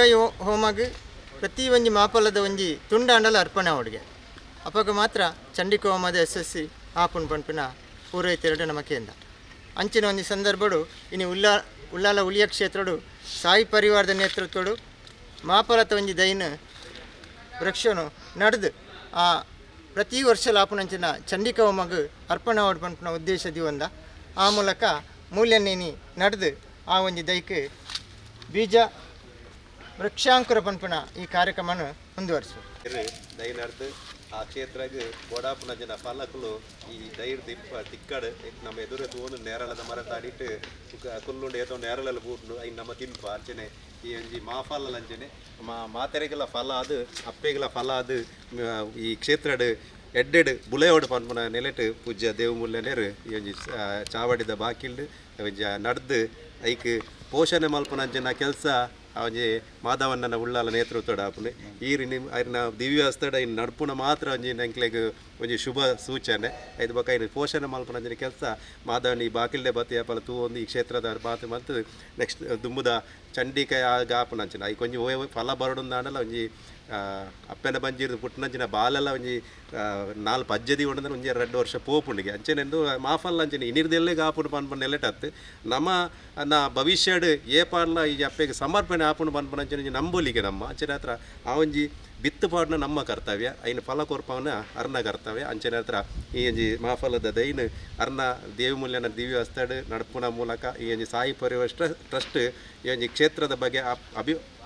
ಚಂಡಿಕಾಯಿ ಹೋಮಾಗ, ಪ್ರತಿ ಒಂಜಿ ಮಾಪಲದ ಒಂಜಿ ತುಂಡಾಂಡಲ ಅರ್ಪಣೆ ಅವಡಿಗೆ. ಅಪಗ ಮಾತ್ರ ಚಂಡಿಕ ಹೋಮದ ಯಶಸ್ಸಿ ಆಪುನ್ ಪಂಪಿನ ಪೂರೈತಿರಡು ನಮ್ಮ ಕೇಂದ್ರ ಅಂಚಿನ ಒಂದು ಸಂದರ್ಭಡು ಇನ್ನು ಉಲ್ಲಾ, ಉಳ್ಳಾಲ ಉಳಿಯ ಕ್ಷೇತ್ರಡು, ಸಾಯಿ ಪರಿವಾರದ ನೇತೃತ್ವಡು, ಮಾಪಲತ ಒಂಜಿ ದೈನ ವೃಕ್ಷನು ನಡೆದು, ಆ ಪ್ರತಿ ವರ್ಷ ಲಾಪುನಂಚಿನ ಚಂಡಿಕ ಹೋಮಗ ಅರ್ಪಣೆ ಪಂಪಿನ ಉದ್ದೇಶ ದಿವಂದ ಆ ಮೂಲಕ ಮೂಲ್ಯನೇನಿ ನಡೆದು, ಆ ಒಂಜಿ ದೈಕ್ ಬೀಜ ವೃಕ್ಷಾಂಕುರ ಪಂಪಿನ ಈ ಕಾರ್ಯಕ್ರಮವನ್ನು ಮುಂದುವರಿಸುವ ಆ ಕ್ಷೇತ್ರಗ್ ಓಡಾಪುನ ಜನ ಪಾಲಕರು ಈ ದೈರ್ ದಿಪ್ಪ ತಿಕ್ಕಡ್, ನಮ್ಮ ಎದುರು ತೋನು ನೇರಳದ ಮರ ತಾಡಿಟ್ಟು ಕುಲ್ಲುಂಡು ಏತೋ ನೇರಳಲ್ಲಿ ಬೂಟ್ಲು ಐ ನಮ್ಮ ತಿಂಪ ಅಂಚನೆ, ಈ ಒಂಜಿ ಮಾಫಲ ಅಂಚನೆ, ಮಾ ಮಾತೆರೆಗಳ ಫಲ ಅದು ಅಪ್ಪೆಗಳ ಫಲ ಅದು ಈ ಕ್ಷೇತ್ರಡ್ ಎಡ್ಡೆಡ್ ಬುಲೆಯೋಡು ಪನ್ಪುನ ನೆಲೆಟ್ ಪೂಜ್ಯ ದೇವಮೂಲ್ಯನೇರು, ಈ ಒಂಜಿ ಚಾವಡಿದ ಬಾಕಿಲ್ಡು ಒಂಜಿ ನಡ್ದು, ಐಕ್ ಪೋಷಣೆ ಮಲ್ಪುನಂಚಿನ ಕೆಲಸ ಉಳ್ಳಾಲ ನೇತೃತ್ವಡ ಆಪುನೆ ಈರಿ ನಿಮ್ ದಿವ್ಯ ಹಸ್ತಡ ಇನ್ನು ನಡ್ಪುನ ಮಾತ್ರ ಒಂಜಿ ನಂಕ್ಲೆಗ್ ಒಂಜಿ ಶುಭ ಸೂಚನೆ. ಐದು ಬೊಕ ಇನ್ನು ಪೋಷಣೆ ಮಲ್ಪನಂಜಿನ ಕೆಲಸ. ಮಾಧವನ್ ಈ ಬಾಕಿಲ್ಡೆ ಬತ್ತಿ ಆಪಲ ತೂ ಒಂದು ಈ ಕ್ಷೇತ್ರದ ಬಾತು ಮತ್ತು ನೆಕ್ಸ್ಟ್ ದುಂಬುದ ಚಂಡಿಕಾಯ ಆಗ ಆಪುನಂಚಿನ ಐ ಕೊಂಚ ಓಯ್ ಫಲ ಬರಡುಂದಾಂಡಲ ಒಂಜಿ ಅಪ್ಪನ ಬಂಜಿರ್ದು ಪುಟ್ಟನಂಚಿನ ಬಾಲೆಲ್ಲ ಒಂಜಿ ನಾಲ್ಕು ನಾಲ್ ಪಜ್ಜದಿ ಉಂಡಂದ್ರೆ ಒಂಜಿ ಎರಡು ವರ್ಷ ಪೋಪುಂಡಿಗೆ ಅಂಚೆನೆಂದು ಮಾಫಲ್ಲ ಅಂಚನೆ ಇನಿರ್ದೆಲ್ಲೇ ಆಪುಂಡು ಪನ್ಪನ್ ನೆಲೆಟತ್ತು ನಮ್ಮ, ನಾ ಭವಿಷ್ಯಡ್ ಏ ಪಾಡ್ಲ ಈ ಅಪ್ಪೆಗೆ ಸಮರ್ಪಣೆ ಆಪುಂಡು ಪನ್ಪನ್ ಅಂಚನೆ ನಂಬೋಲಿಗೆ ನಮ್ಮ. ಅಂಚನೆ ಹತ್ರ ಆ ಒಂಜಿ ಬಿತ್ತು ಪಾಡ್ನ ನಮ್ಮ ಕರ್ತವ್ಯ, ಐನು ಫಲ ಕೊರ್ಪವನ ಅರ್ನ ಕರ್ತವ್ಯ. ಅಂಚನೆ ಹತ್ರ ಈ ಒಂಜಿ ಮಾಫಲದ ದೈನ್ ಅರ್ನ ದೇವಿಮೂಲ್ಯನ ದಿವ್ಯ ಹಸ್ತಡ್, ನಡ್ಪುನ ಮೂಲಕ ಈ ಒಂಜಿ ಸಾಯಿ ಪರಿವಷ್ಟ ಟ್ರಸ್ಟ್ ಈ ಒಂಜಿ ಕ್ಷೇತ್ರದ ಬಗ್ಗೆ ಅಪ್-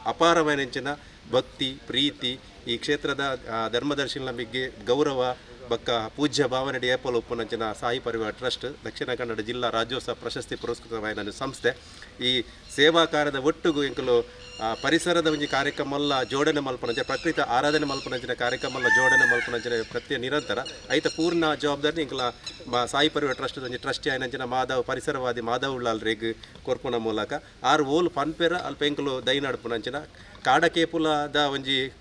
ಅಪಾರವೈನಂಚಿನ ಭಕ್ತಿ ಪ್ರೀತಿ ಈ ಕ್ಷೇತ್ರದ ಧರ್ಮದರ್ಶಿಗಳ ಬಗ್ಗೆ ಗೌರವ ಬಕ್ಕ ಪೂಜ್ಯ ಭಾವನಡಿ ಏಪಲ್ ಉಪ್ಪುನಂಚಿನ ಸಾಯಿ ಪರಿವಾರ ಟ್ರಸ್ಟ್ ದಕ್ಷಿಣ ಕನ್ನಡ ಜಿಲ್ಲಾ ರಾಜ್ಯೋತ್ಸವ ಪ್ರಶಸ್ತಿ ಪುರಸ್ಕೃತವಾದ ಸಂಸ್ಥೆ. ಈ ಸೇವಾ ಕಾರ್ಯದ ಒಟ್ಟುಗೂ ಎಂಕಲು ಆ, ಪರಿಸರದ ಒಂಜಿ ಕಾರ್ಯಕ್ರಮಲ್ಲ ಜೋಡಣೆ ಮಲ್ಪನಂಚ ಪ್ರಕೃತಿ ಆರಾಧನೆ ಮಲ್ಪನಂಚಿನ ಕಾರ್ಯಕ್ರಮಲ್ಲ ಜೋಡಣೆ ಮಲ್ಪನಂಚಿನ ಪ್ರತಿ ನಿರಂತರ. ಐತ ಪೂರ್ಣ ಜವಾಬ್ದಾರಿ ಇಂಕಲ ಸಾಯಿ ಪರಿವಾರ ಟ್ರಸ್ಟ್ ಒಂಜಿ ಟ್ರಸ್ಟಿ ಆಯ್ನಂಚಿನ ಮಾಧವ್ ಪರಿಸರವಾದಿ ಮಾಧವ್ ಉಳ್ಳಾಲ್ ರೇಗ್ ಕೊರ್ಪುನ ಮೂಲಕ. ಆರು ಓಲ್ ಪನ್ಪೆರ ಅಲ್ಪ ಎಂಕಲು ದೈ ಕಾಡಕೇಪುಲದ ಒಂಜಿ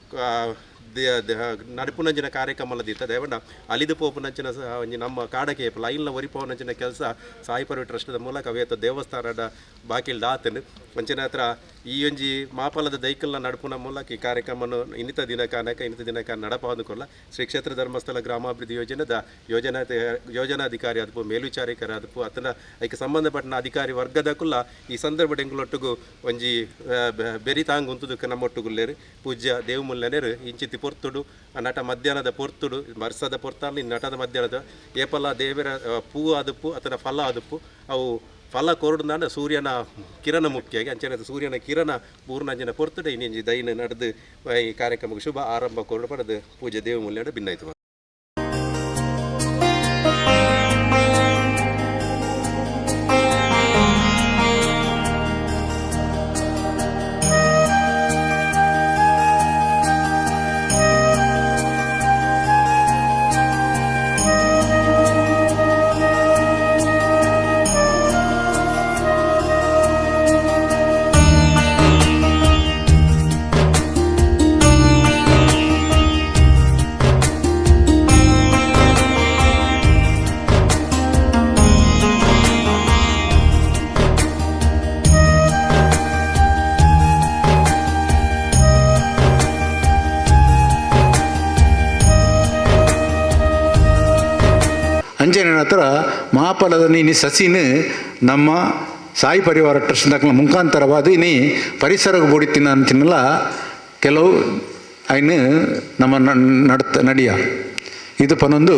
ನಡುಪುನಂಚಿನ ಕಾರ್ಯಕ್ರಮ ದಿತ್ತ ದೇವಣ್ಣ ಅಲಿದು ಪೋಪುನಂಚಿನ ನಮ್ಮ ಕಾಡಕೇಪುಲ ಐಲ್ನ ಒರಿಪೋನಂಚಿನ ಕೆಲಸ ಸಾಯಿಪರ್ವಿ ಟ್ರಸ್ಟ್ ಟ್ರಸ್ಟ್ದ ಮೂಲಕ ಅವೇತ ದೇವಸ್ಥಾನದ ಬಾಕಿಲ್ ದಾತನು. ಅಂಚಿನ ಹತ್ರ ಈ ಒಂಜಿ ಮಾಪಲದ ದೈಕಲ್ನ ನಡಪುನ ಮೂಲಕ ಈ ಕಾರ್ಯಕ್ರಮವನ್ನು ಇನ್ನಿತ ದಿನ ಕಾನಕ ಇನ್ನಿತ ದಿನ ಕಾನ ನಡಪಾದುಕೊಲ್ಲ ಶ್ರೀ ಕ್ಷೇತ್ರ ಧರ್ಮಸ್ಥಳ ಗ್ರಾಮಾಭಿವೃದ್ಧಿ ಯೋಜನೆದ ಯೋಜನಾ ಯೋಜನಾಧಿಕಾರಿ ಅದಪ್ಪು ಮೇಲ್ವಿಚಾರಕರ ಅದಪ್ಪು ಅತನ ಅದಕ್ಕೆ ಸಂಬಂಧಪಟ್ಟ ಅಧಿಕಾರಿ ವರ್ಗದ ಕುಲ್ಲ ಈ ಸಂದರ್ಭ ಎಂಗುಲೊಟ್ಟಿಗೂ ಒಂಜಿ ಬೆರಿತಾಂಗ್ ಉಂತುದಕ್ಕೆ ನಮ್ಮೊಟ್ಟುಗುಲ್ಲೇರು. ಪೂಜ್ಯ ದೇವಮುಲ್ಲನೇರು, ಇಂಚಿತಿ ಪೊರ್ತುಡು ನಟ ಮಧ್ಯಾಹ್ನದ ಪೊರ್ತುಡು, ಮರ್ಸದ ಪೊರ್ತಾಲಿ ನಟದ ಮಧ್ಯಾಹ್ನದ ಏಪಲ ದೇವರ ಪೂ ಅದಪ್ಪು ಅತನ ಫಲ ಅದಪ್ಪು ಅವು ಫಲ ಕೊರಡುಂದಾಂಡ ಸೂರ್ಯನ ಕಿರಣ ಮುಖ್ಯವಾಗಿ ಅಂಚನೆ ಸೂರ್ಯನ ಕಿರಣ ಪೂರ್ಣಾಂಜನ ಕೊರ್ತಡೆ ಇನ್ನೊಂಜಿ ದೈನ ನಡೆದು ಈ ಕಾರ್ಯಕ್ರಮಕ್ಕೆ ಶುಭ ಆರಂಭ ಕೊರಡು ಪಡೆದು ಪೂಜೆ ದೇವಮೂಲ್ಯಡು ಭಿನ್ನಾಯ್ತು ಅಂಚನೆ ಹತ್ರ ಮಹಾಪಲದ ನೀನು ಸಸಿನ ನಮ್ಮ ಸಾಯಿ ಪರಿವಾರ ಟ್ರಸ್ಟ್ ಮುಖಾಂತರವಾದ ಇನಿ ಪರಿಸರಕ್ಕೆ ಬುಡಿತಿನ ಅಂತಿನಲ್ಲ, ಕೆಲವು ಅಯ್ನು ನಮ್ಮ ನ- ನಡ್ತ ನಡಿಯ. ಇದು ಪನೊಂದು